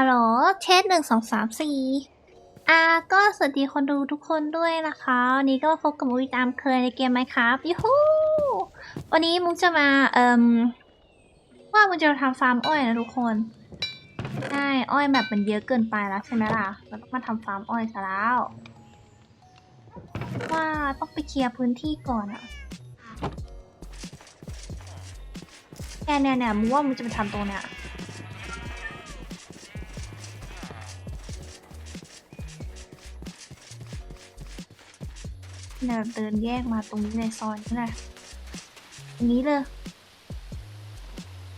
ฮัลโหลเทสหนึ่งสองสามสี่อ่าก็สวัสดีคนดูทุกคนด้วยนะคะวันนี้ก็มาพบกับมุกตามเคยในเกมไหมครับยูฮูวันนี้มุกจะมาเอ่มว่ามุกจะทำฟาร์มอ้อยนะทุกคนใช่อ้อยแบบมันเยอะเกินไปแล้วใช่ไหมล่ะเราต้องมาทำฟาร์มอ้อยซะแล้วว่าต้องไปเคลียร์พื้นที่ก่อนอะเนี่ยเนี่ยเนี่ยมุกว่ามุกจะไปทำตรงเนี้ย นี่ยเดินแยกมาตรงนี้ในซอยนี่แหละอันนี้เลย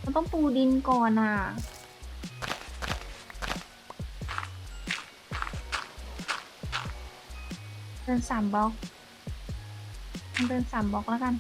มันต้องปูดินก่อนอะเดินสามบล็อกเดินสามบล็อกแล้วกัน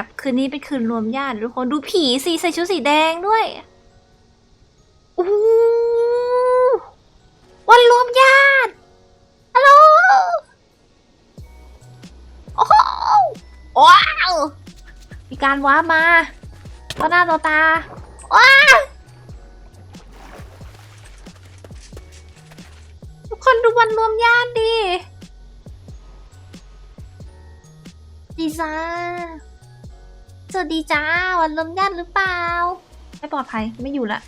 แบบคืนนี้เป็นคืนรวมญาติทุกคนดูผีสีใส่ชุดสีแดงด้วยอู้วันรวมญาติฮัลโหลโอ้โหว้าวมีการว้ามาต่อหน้าต่อตาว้า วัสดีจ้า วันลมญาติหรือเปล่า ไม่ปลอดภัยไม่อยู่ละ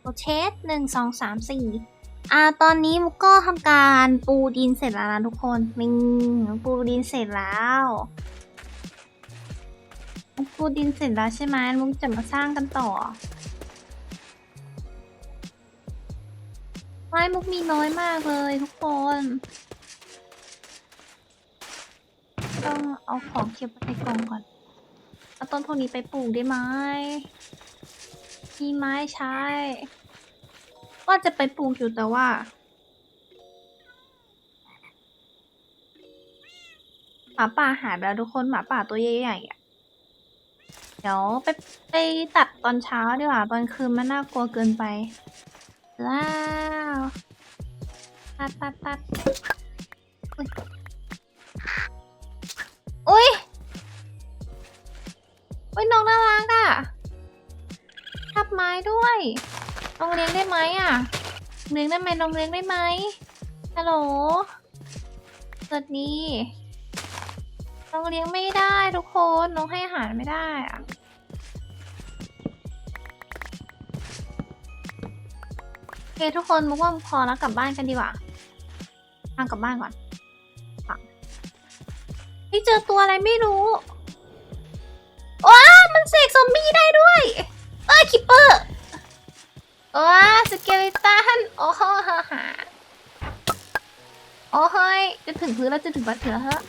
โอเชสหนึ่งสองสามสี่อ่าตอนนี้มุกก็ทำการปูดินเสร็จแล้วนะทุกคนมิงปูดินเสร็จแล้วมุกปูดินเสร็จแล้วใช่ไหมมุกจะมาสร้างกันต่อไม้มุกมีน้อยมากเลยทุกคน ต้องเอาของเก็บไว้ในกล่องก่อนเอาต้นพวกนี้ไปปลูกได้ไหมมีไม้ใช้ ว่าจะไปปลูกอยู่แต่ว่า หมาป่าหายไปแล้วทุกคนหมาป่าตัวใหญ่ๆอะเดี๋ยวไปไปตัดตอนเช้าดีกว่าตอนคืนมันน่ากลัวเกินไปแล้วตัดตัดตัด อุ้ยอุ้ยน้องน่ารักอะทับไม้ด้วยน้องเลี้ยงได้ไหมอะเลี้ยงได้ไหมน้องเลี้ยงได้ไหมฮัลโหลสวัสดีน้องเลี้ยงไม่ได้ทุกคนน้องให้อาหารไม่ได้อะโอเคทุกคนมุกว่าพอแล้วกลับบ้านกันดีกว่าทางกลับบ้านก่อน ไม่เจอตัวอะไรไม่รู้ว้ามันเสกซอมบี้ได้ด้วย เอ้ยคิปเปอร์ว้าสเกลิตันโอ้โหฮ่าฮ่าโอ้เฮ้ยจะถึงพื้นแล้วจะถึงบัตรแล้วฮะ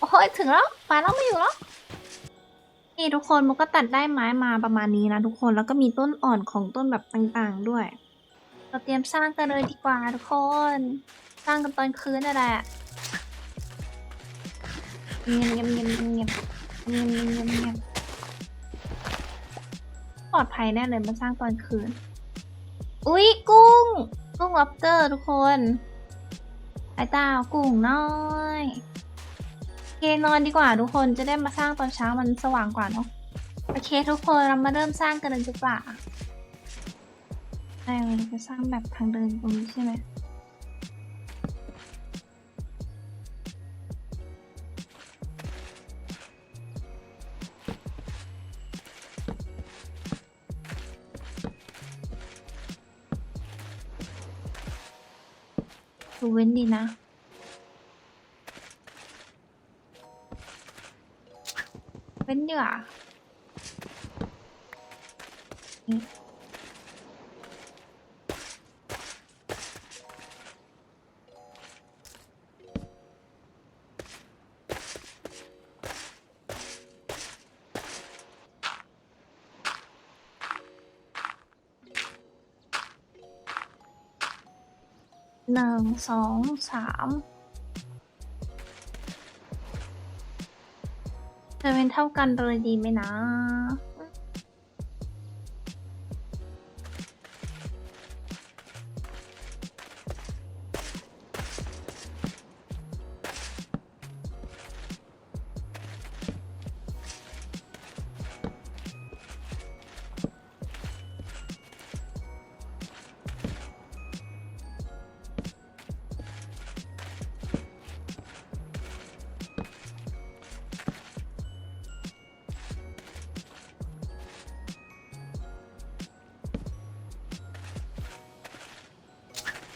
โอ้ยถึงแล้วไปแล้วไม่อยู่แล้วนี่ทุกคนมันก็ตัดได้ไม้มาประมาณนี้นะทุกคนแล้วก็มีต้นอ่อนของต้นแบบต่างๆด้วย เราเตรียมสร้างกันเลยดีกว่าทุกคน สร้างกันตอนคืนนั่นแหละ เงียบเงียบเงียบเงียบเงียบเงียบเงียบเงียบปลอดภัยแน่เลยมาสร้างตอนคืน อุ๊ย กุ้ง กุ้งล็อบสเตอร์ทุกคนไอ้ตากุ้งน้อยโอเคนอนดีกว่าทุกคนจะได้มาสร้างตอนเช้ามันสว่างกว่าเนาะโอเคทุกคนเรามาเริ่มสร้างกันเลยดีกว่าได้เลยเราจะสร้างแบบทางเดินตรงนี้ใช่ไหม ดูเว้นดีนะ เว้นดีกว่า หนึ่งสองสามจะเป็นเท่ากันเลยดีไหมนะ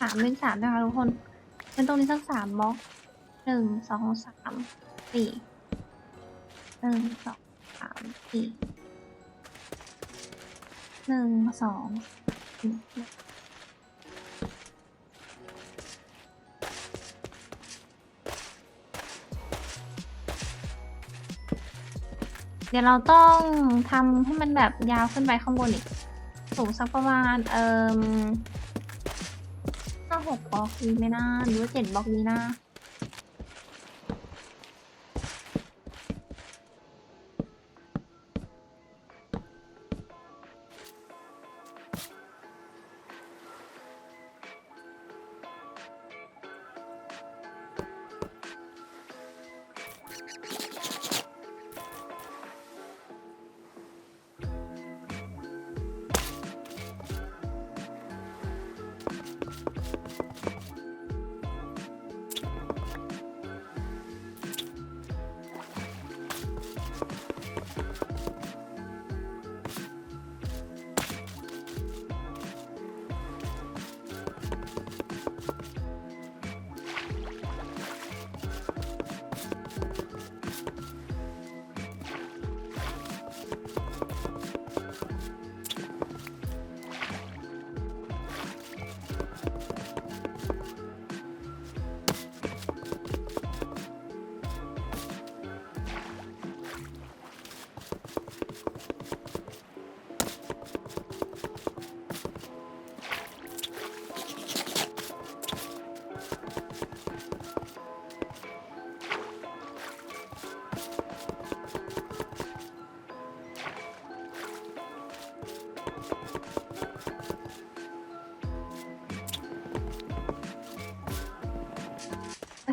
สามเป็นสามนะคะทุกคนเป็นตรงนี้สักสามบล็อกหนึ่งสองสามสี่หนึ่งสองสามสี่หนึ่งสองเดี๋ยวเราต้องทำให้มันแบบยาวขึ้นไปข้างบนอีก สูงสักประมาณ เอ่ม หกบล็อกดีไหมนะหรือว่าเจ็ดบล็อกดีนะ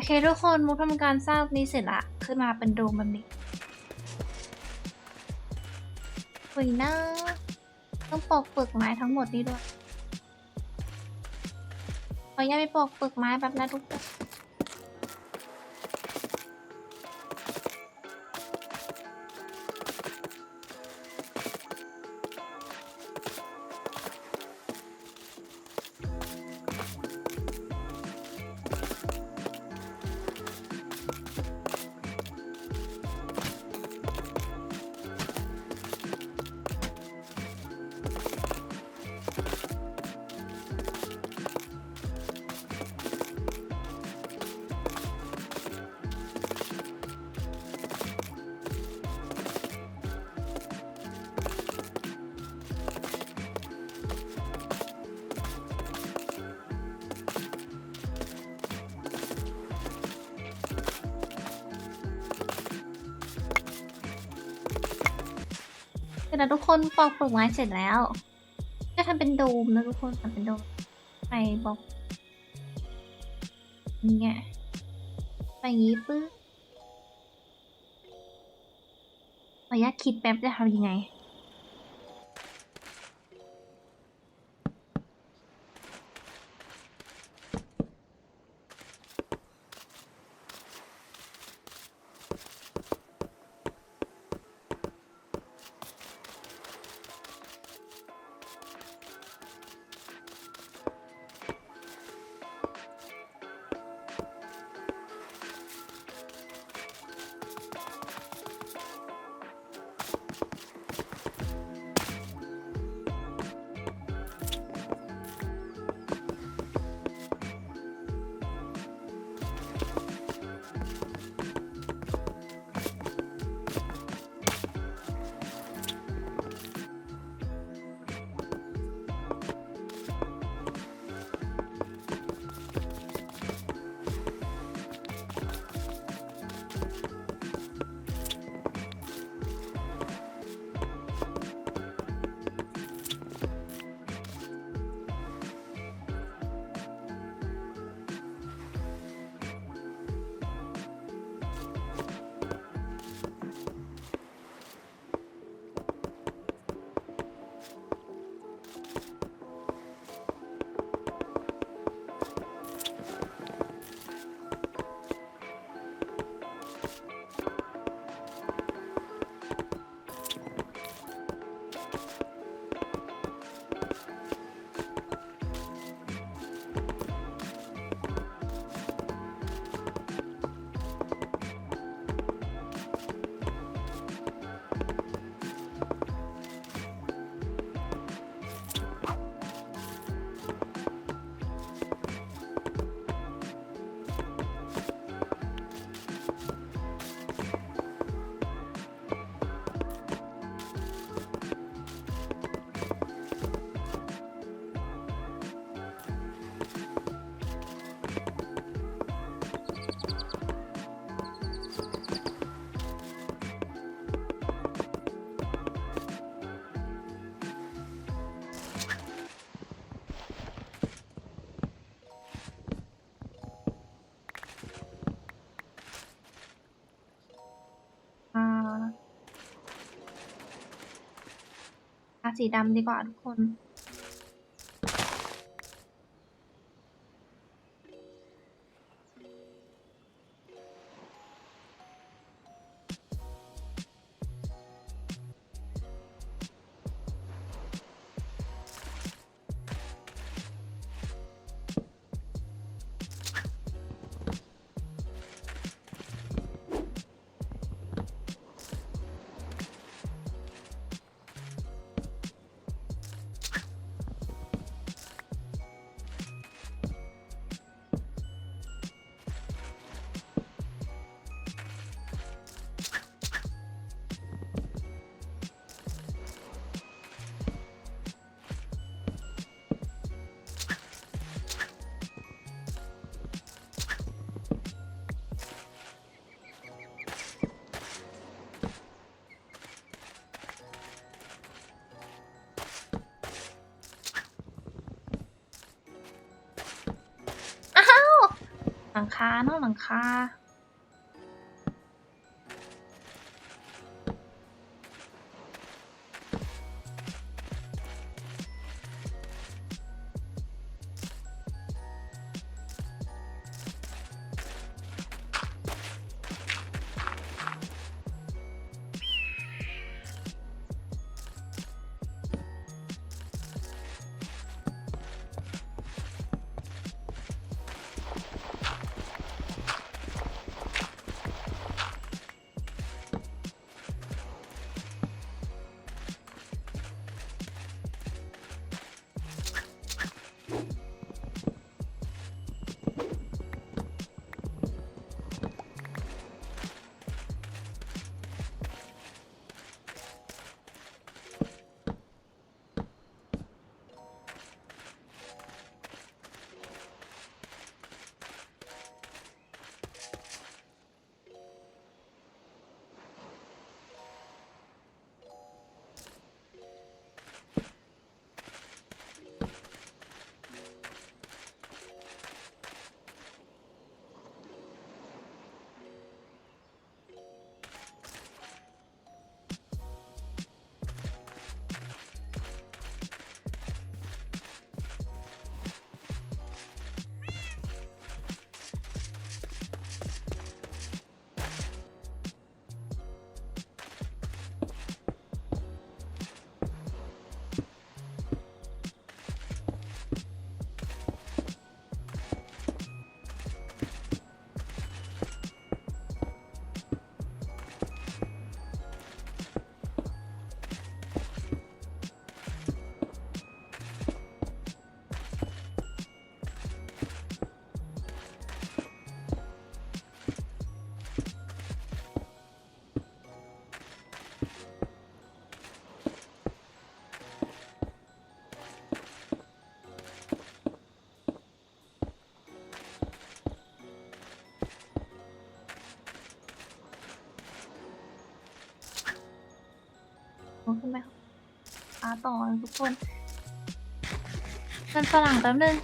เคทุกคนมุกทำการสร้างนี้เสร็จละขึ้นมาเป็นโดมแบบนี้สวยนะต้องปอกเปลือกไม้ทั้งหมดนี้ด้วยขออนุญาตไปปอกเปลือกไม้แบบนะทุกคน ร็จแล้วทุกคนปอกเปลือกไม้เสร็จแล้วจะทำเป็นโดมนะทุกคนทำเป็นโดมไปบอกนี่ไงไปงงี้ปึ๊บขออนุญาตคิดแป๊บจะทำยังไง สีดำดีกว่าทุกคน คาเนอะหลังคาาต่อทุกคนมันฝรั่งแป๊บนึง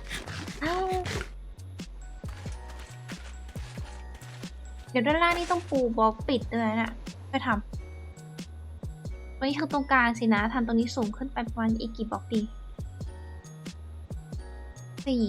เดี๋ยวด้านล่างนี่ต้องปูบล็อกปิดด้วยนะไปทำตรงนี้คือตรงกลางสินะทำตรงนี้สูงขึ้นไปประมาณอีกกี่บล็อกดีสี่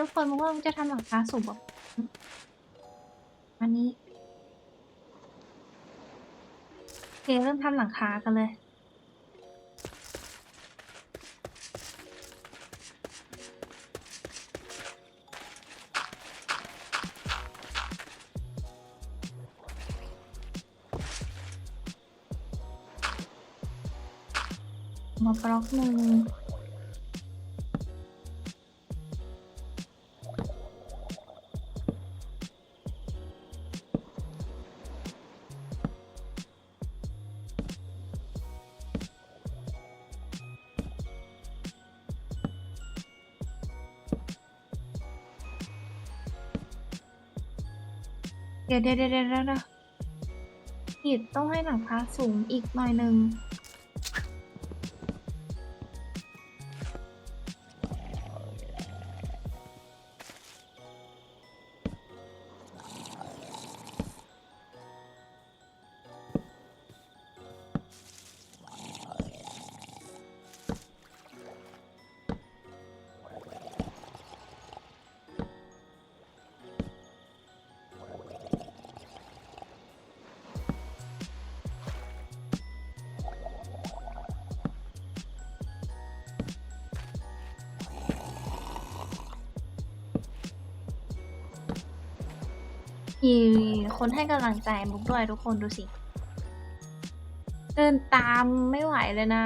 ทุกคนมุกว่ามุกจะทำหลังคาสูงแบบอันนี้โอเคเริ่มทำหลังคากันเลยมาบล็อกหนึ่ง ดี๋ยวเดี๋ยวเดี๋ยวเดี๋ยวเดี๋ยวอิดต้องให้หลังคาสูงอีกหน่อยหนึ่ง คนให้กำลังใจมุกด้วยทุกคนดูสิ เดินตามไม่ไหวเลยนะ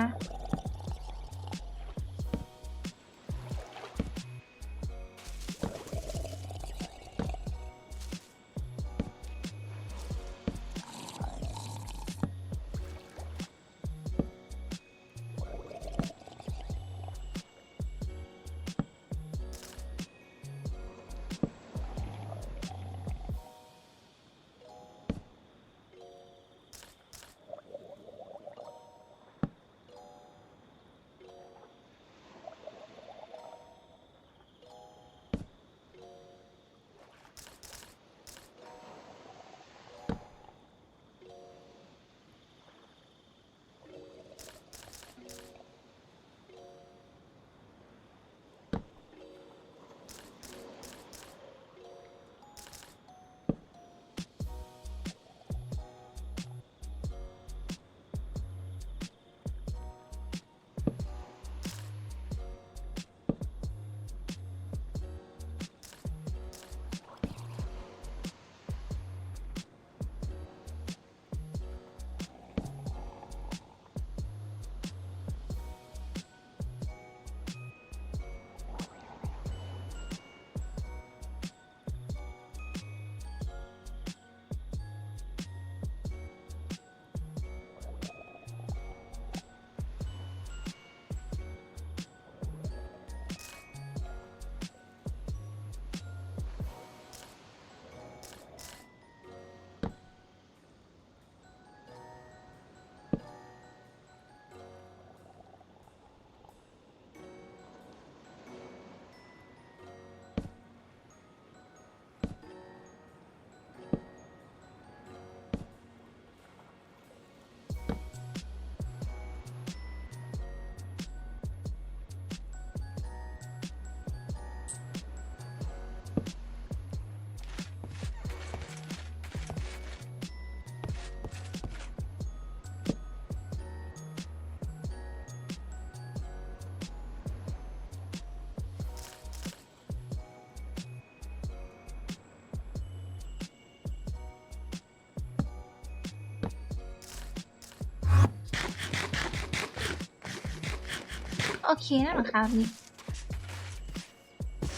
โอเคนั่นเหรอคะนี้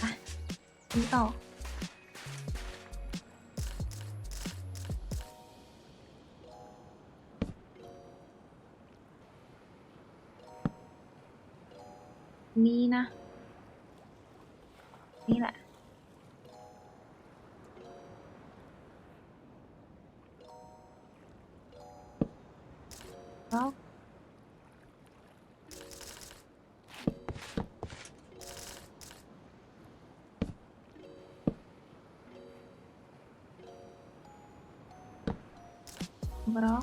อะนี่ต่อนี่นะ นี่แหละ แล้ว บ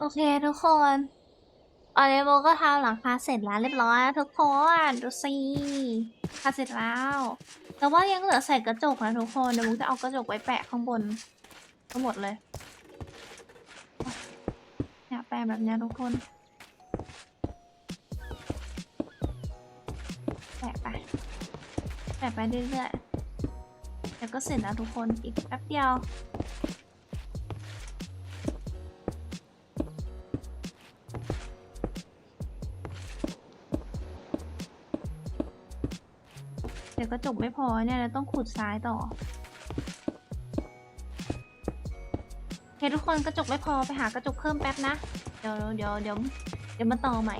โอเคทุกคนตอนนี้โบก็ทำหลังคาเสร็จแล้วเรียบร้อยแล้วทุกคนดูสิทำเสร็จแล้ว แต่ว่ายังเหลือใส่กระจกนะทุกคนเดี๋ยวมุกจะเอากระจกไว้แปะข้างบนทั้งหมดเลยเนี่ยแปะแบบนี้ทุกคน แปะไปแปะไปเรื่อยๆเดี๋ยวก็เสร็จแล้วทุกคนอีกแป๊บเดียว กระจกไม่พอเนี่ยเราต้องขุดซ้ายต่อเฮ้ทุกคนกระจกไม่พอไปหากระจกเพิ่มแป๊บนะ เดี๋ยวเดี๋ยวเดี๋ยวเดี๋ยวมาต่อใหม่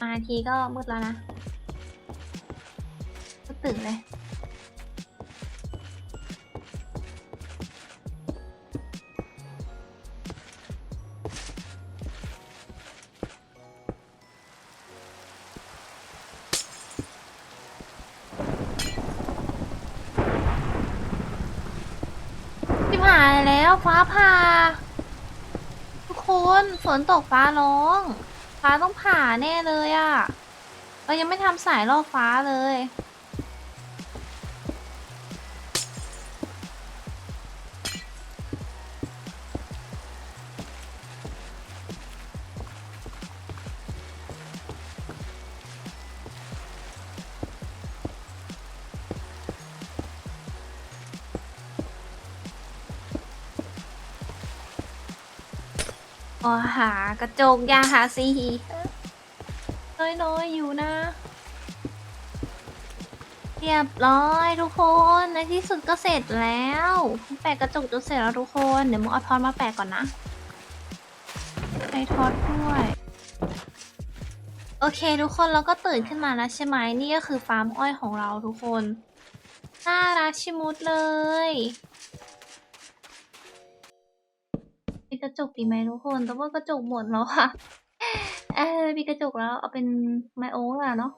มาทีก็มืดแล้วนะก็ตื่นเลย นฝนตกฟ้าร้อง ฟ้าต้องผ่าแน่เลยอะ่ะ เรายังไม่ทำสายล่อฟ้าเลย หากระจกยาหาสีน้อยๆอยู่นะ เรียบร้อยทุกคน ในที่สุดก็เสร็จแล้ว แปะกระจกจนเสร็จแล้วทุกคน เดี๋ยวมึงเอาทอนมาแปะก่อนนะใช้ทอดด้วย โอเคทุกคนเราก็ตื่นขึ้นมาแล้วใช่ไหมนี่ก็คือฟาร์มอ้อยของเราทุกคนน่ารักชิมุดเลย กระจกดีไหมทุกคนแต่ว่ากระจกหมดแล้วค่ะเออมีกระจกแล้วเอาเป็นไมโอ๊กอะเนาะ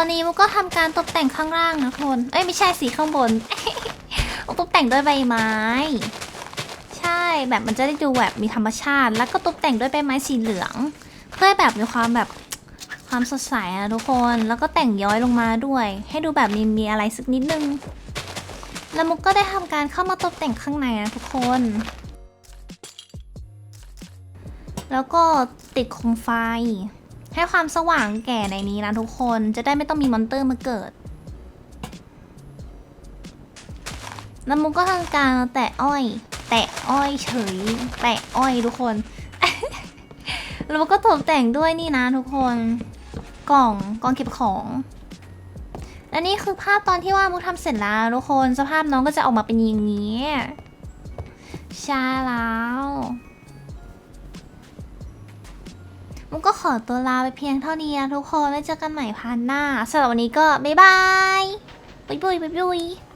ตอนนี้มุกก็ทำการตกแต่งข้างล่างนะทุกคน เอ้ยไม่ใช่สีข้างบนตกแต่งด้วยใบไม้ ใช่แบบมันจะได้ดูแบบมีธรรมชาติ แล้วก็ตกแต่งด้วยใบไม้สีเหลือง เพื่อแบบมีความแบบความสดใสอะทุกคน แล้วก็แต่งย้อยลงมาด้วย ให้ดูแบบมีมีอะไรสักนิดนึง แล้วมุกก็ได้ทำการเข้ามาตกแต่งข้างในนะทุกคน แล้วก็ติดโคมไฟ ให้ความสว่างแก่ในนี้นะทุกคนจะได้ไม่ต้องมีมอนเตอร์มาเกิดแล้วมุกก็ทำการแตะอ้อย แตะอ้อยเฉย แตะอ้อยทุกคน แล้วมุกก็ตกแต่งด้วยนี่นะทุกคน กล่องกล่องเก็บของและนี่คือภาพตอนที่ว่ามุกทำเสร็จแล้วทุกคน สภาพน้องก็จะออกมาเป็นอย่างนี้ใช่แล้ว มุกก็ขอตัวลาไปเพียงเท่านี้นะทุกคนไว้เจอกันใหม่พันหน้าสำหรับวันนี้ก็บ๊ายบายบุยบุยบุยบุย